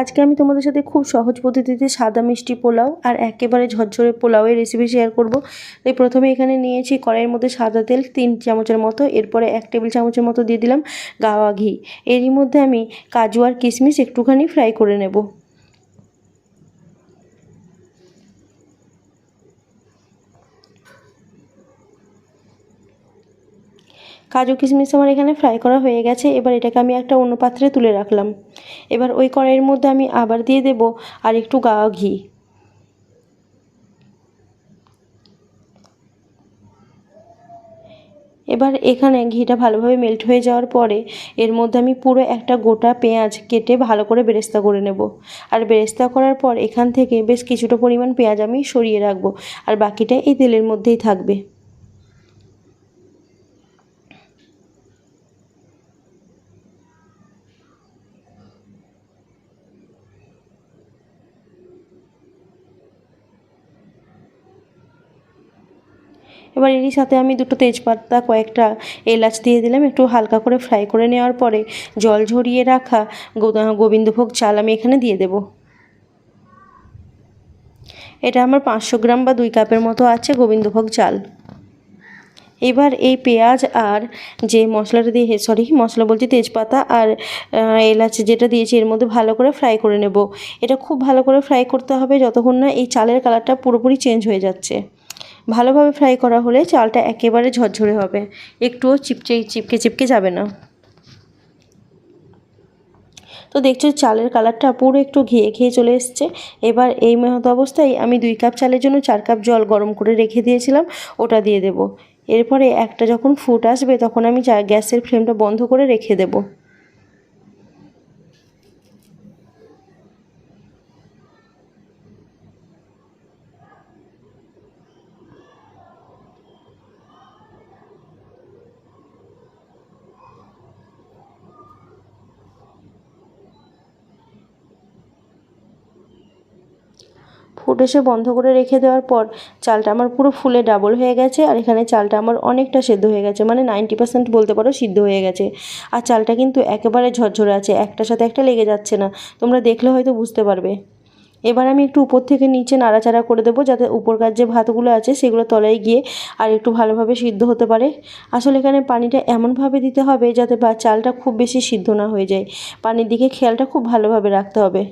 আজকে আমি তোমাদের সাথে খুব সহজ পদ্ধতিতে সাদা মিষ্টি পোলাও আর একেবারে ঝরঝরে পোলাওয়ের রেসিপি শেয়ার করব। তাই প্রথমে এখানে নিয়েছি কড়াইয়ের মধ্যে সাদা তেল তিন চামচের মতো, এরপরে এক টেবিল চামচের মতো দিয়ে দিলাম গাওয়া ঘি। এরই মধ্যে আমি কাজু আর কিশমিশ একটুখানি ফ্রাই করে নেব। কাজু কিশমিশ আমার এখানে ফ্রাই করা হয়ে গেছে, এবার এটাকে আমি একটা অন্য পাত্রে তুলে রাখলাম। এবার ওই কড়াইয়ের মধ্যে আমি আবার দিয়ে দেব আর একটু গাওয়া ঘি। এবার এখানে ঘিটা ভালোভাবে মেল্ট হয়ে যাওয়ার পরে এর মধ্যে আমি পুরো একটা গোটা পেঁয়াজ কেটে ভালো করে বেরেস্তা করে নেব। আর বেরেস্তা করার পর এখান থেকে বেশ কিছুটা পরিমাণ পেঁয়াজ আমি সরিয়ে রাখব। আর বাকিটা এই তেলের মধ্যেই থাকবে। এবার এরই সাথে আমি দুটো তেজপাতা, কয়েকটা এলাচ দিয়ে দিলাম, একটু হালকা করে ফ্রাই করে নেওয়ার পরে জল ঝরিয়ে রাখা গোবিন্দভোগ চাল আমি এখানে দিয়ে দেব। এটা আমার পাঁচশো গ্রাম বা দুই কাপের মতো আছে গোবিন্দভোগ চাল। এবার এই পেঁয়াজ আর যে মশলাটা দিয়ে সরি মশলা বলছি তেজপাতা আর এলাচ যেটা দিয়েছি এর মধ্যে ভালো করে ফ্রাই করে নেব। এটা খুব ভালো করে ফ্রাই করতে হবে, যতক্ষণ না এই চালের কালারটা পুরোপুরি চেঞ্জ হয়ে যাচ্ছে। ভালোভাবে ফ্রাই করা হলে চালটা একেবারে ঝরঝরে হবে। একটুও চিপচে, চিপকে চিপকে যাবে না। তো দেখছ চালের কালারটা পুরো একটু ঘিয়ে ঘিয়ে চলে এসছে। এবার এই মতো অবস্থায় আমি দুই কাপ চালের জন্য চার কাপ জল গরম করে রেখে দিয়েছিলাম, ওটা দিয়ে দেব। এরপরে একটা যখন ফুট আসবে, তখন আমি গ্যাসের ফ্লেমটা বন্ধ করে রেখে দেবো। ফুট এসে বন্ধ করে রেখে দেওয়ার পর চালটা আমার পুরো ফুলে ডাবল হয়ে গেছে আর এখানে চালটা আমার অনেকটা সেদ্ধ হয়ে গেছে মানে নাইনটি পার্সেন্ট বলতে পারো সিদ্ধ হয়ে গেছে। আর চালটা কিন্তু একেবারে ঝরঝরে আছে, একটার সাথে একটা লেগে যাচ্ছে না, তোমরা দেখলে হয়তো বুঝতে পারবে। এবার আমি একটু উপর থেকে নিচে নাড়াচাড়া করে দেবো যাতে উপরকার যে ভাতগুলো আছে সেগুলো তলায় গিয়ে আর একটু ভালোভাবে সিদ্ধ হতে পারে। আসলে এখানে পানিটা এমনভাবে দিতে হবে যাতে বা চালটা খুব বেশি সিদ্ধ না হয়ে যায়। পানির দিকে খেয়ালটা খুব ভালোভাবে রাখতে হবে।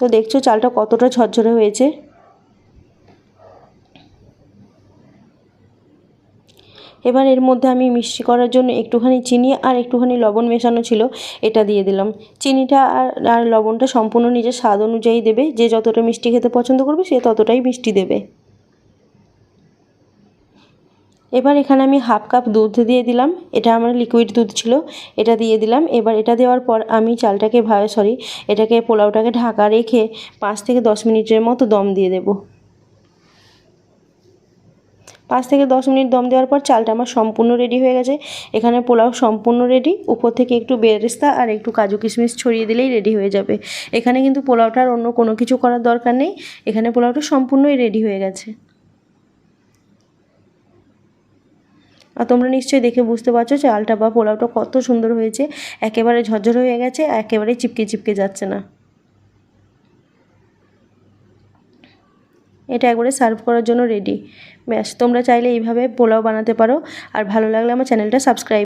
তো দেখছ চালটা কতটা ঝরঝরে হয়েছে? এবার এর মধ্যে আমি মিষ্টি করার জন্য একটুখানি চিনি আর একটুখানি লবণ মেশানো ছিল, এটা দিয়ে দিলাম। চিনিটা আর আর লবণটা সম্পূর্ণ নিজের স্বাদ অনুযায়ী দেবে, যে যতটা মিষ্টি খেতে পছন্দ করবে সে ততটাই মিষ্টি দেবে। এবার এখানে আমি হাফ কাপ দুধ দিয়ে দিলাম। এটা আমার লিকুইড দুধ ছিল, এটা দিয়ে দিলাম। এবার এটা দেওয়ার পর আমি চালটাকে সরি এটাকে, পোলাওটাকে ঢাকা রেখে পাঁচ থেকে দশ মিনিটের মতো দম দিয়ে দেবো। পাঁচ থেকে দশ মিনিট দম দেওয়ার পর চালটা আমার সম্পূর্ণ রেডি হয়ে গেছে। এখানে পোলাও সম্পূর্ণ রেডি উপর থেকে একটু বেরেস্তা আর একটু কাজু কিশমিশ ছড়িয়ে দিলেই রেডি হয়ে যাবে। এখানে কিন্তু পোলাওটার অন্য কোনো কিছু করার দরকার নেই। এখানে পোলাওটা সম্পূর্ণই রেডি হয়ে গেছে। আর তোমরা নিশ্চয়ই দেখে বুঝতে পারছ যে আলটা বা পোলাওটা কত সুন্দর হয়েছে। একেবারে ঝরঝর হয়ে গেছে, একেবারে চিপকে চিপকে যাচ্ছে না। এটা একবারে সার্ভ করার জন্য রেডি ব্যাস, তোমরা চাইলে এইভাবে পোলাও বানাতে পারো। আর ভালো লাগলে আমার চ্যানেলটা সাবস্ক্রাইব